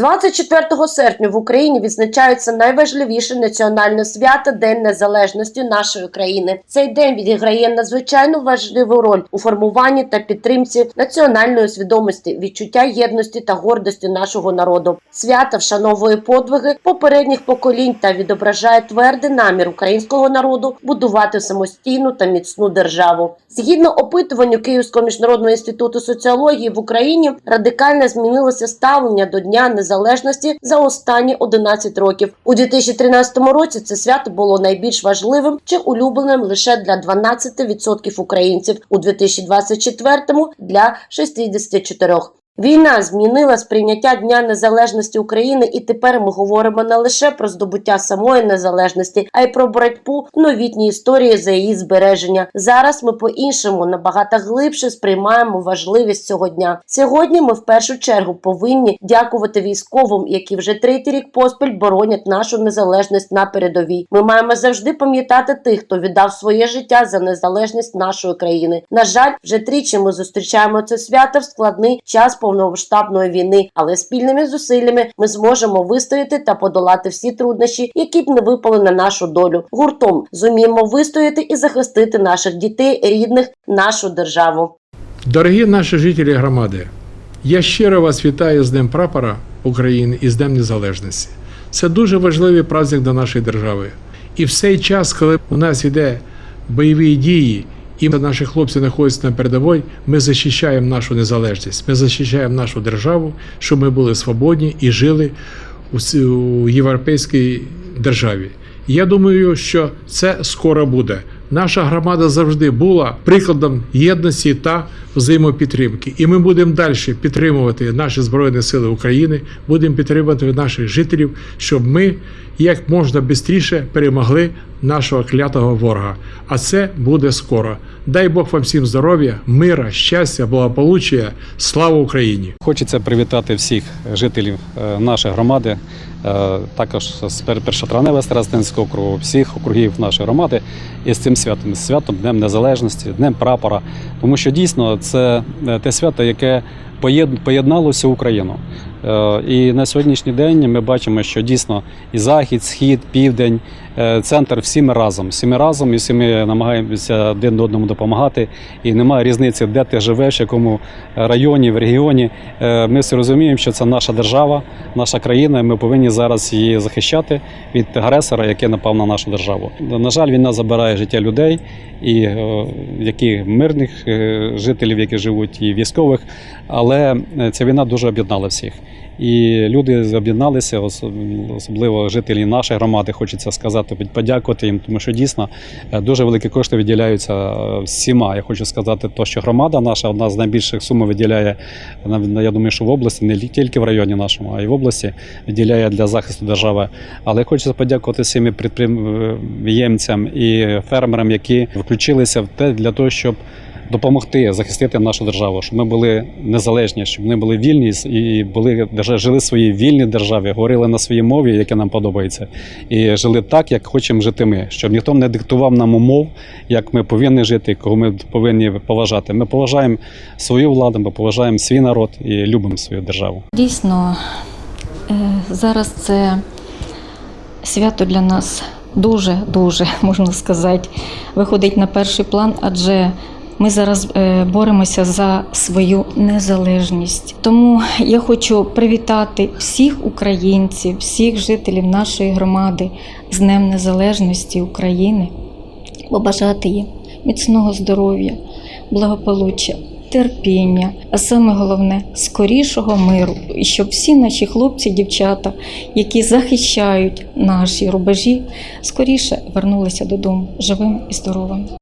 24 серпня в Україні відзначається найважливіше національне свято День Незалежності нашої країни. Цей день відіграє надзвичайно важливу роль у формуванні та підтримці національної свідомості, відчуття єдності та гордості нашого народу. Свято вшановує подвиги попередніх поколінь та відображає твердий намір українського народу будувати самостійну та міцну державу. Згідно опитуванню Київського міжнародного інституту соціології в Україні радикально змінилося ставлення до Дня Незалежності за останні 11 років. У 2013 році це свято було найбільш важливим чи улюбленим лише для 12% українців, у 2024 – для 64%. Війна змінила сприйняття Дня Незалежності України, і тепер ми говоримо не лише про здобуття самої незалежності, а й про боротьбу новітній історії за її збереження. Зараз ми по-іншому набагато глибше сприймаємо важливість цього дня. Сьогодні ми в першу чергу повинні дякувати військовим, які вже третій рік поспіль боронять нашу незалежність на передовій. Ми маємо завжди пам'ятати тих, хто віддав своє життя за незалежність нашої країни. На жаль, вже тричі ми зустрічаємо це свято в складний час повномасштабної війни, але спільними зусиллями ми зможемо вистояти та подолати всі труднощі, які б не випали на нашу долю. Гуртом зуміємо вистояти і захистити наших дітей, рідних, нашу державу. Дорогі наші жителі громади, я щиро вас вітаю з Днем прапора України і з Днем Незалежності. Це дуже важливий праздник для нашої держави. І в цей час, коли у нас йде бойові дії, і наші хлопці знаходяться на передовій, ми захищаємо нашу незалежність, ми захищаємо нашу державу, щоб ми були свободні і жили у європейській державі. Я думаю, що це скоро буде. Наша громада завжди була прикладом єдності та взаємопідтримки. І ми будемо далі підтримувати наші Збройні Сили України, будемо підтримувати наших жителів, щоб ми як можна швидше перемогли нашого клятого ворога. А це буде скоро. Дай Бог вам всім здоров'я, мира, щастя, благополуччя. Слава Україні! Хочеться привітати всіх жителів е, нашої громади, е, також з пер- першотравневого Старостинського округу, всіх округів нашої громади і з цим святом, святом Днем Незалежності, Днем прапора. Тому що дійсно це е, те свято, яке поєд- поєднало всю Україну. Е, І на сьогоднішній день ми бачимо, що дійсно і захід, схід, південь, е, центр всі ми разом. Всі ми разом і всі ми намагаємося один одному допомагати. І немає різниці, де ти живеш, в якому районі, в регіоні. Е, Ми всі розуміємо, що це наша держава, наша країна. і Ми повинні зараз її захищати від агресора, який напав на нашу державу. На жаль, війна забирає життя людей, і які мирних жителів, які живуть, і військових. Але е, ця війна дуже об'єднала всіх. І люди об'єдналися, особливо жителі нашої громади. Хочеться сказати, подякувати їм, тому що дійсно е, дуже великі кошти виділяються е, всіма. Я хочу сказати, то що громада наша одна з найбільших сум виділяє. Я думаю, що в області не тільки в районі нашому, а й в області виділяє для захисту держави. Але хочеться подякувати всім підприємцям і фермерам, які включилися в те для того, щоб допомогти захистити нашу державу, щоб ми були незалежні, щоб ми були вільні і були жили в своїй вільній державі, говорили на своїй мові, яка нам подобається, і жили так, як хочемо жити ми, щоб ніхто не диктував нам умов, як ми повинні жити, кого ми повинні поважати. Ми поважаємо свою владу, ми поважаємо свій народ і любимо свою державу. Дійсно, е, зараз це свято для нас дуже-дуже, можна сказати, виходить на перший план, адже ми зараз е, боремося за свою незалежність. Тому я хочу привітати всіх українців, всіх жителів нашої громади з Днем Незалежності України, побажати їм міцного здоров'я, благополуччя, терпіння, а саме головне скорішого миру, і щоб всі наші хлопці, дівчата, які захищають наші рубежі, скоріше вернулися додому живими і здоровими.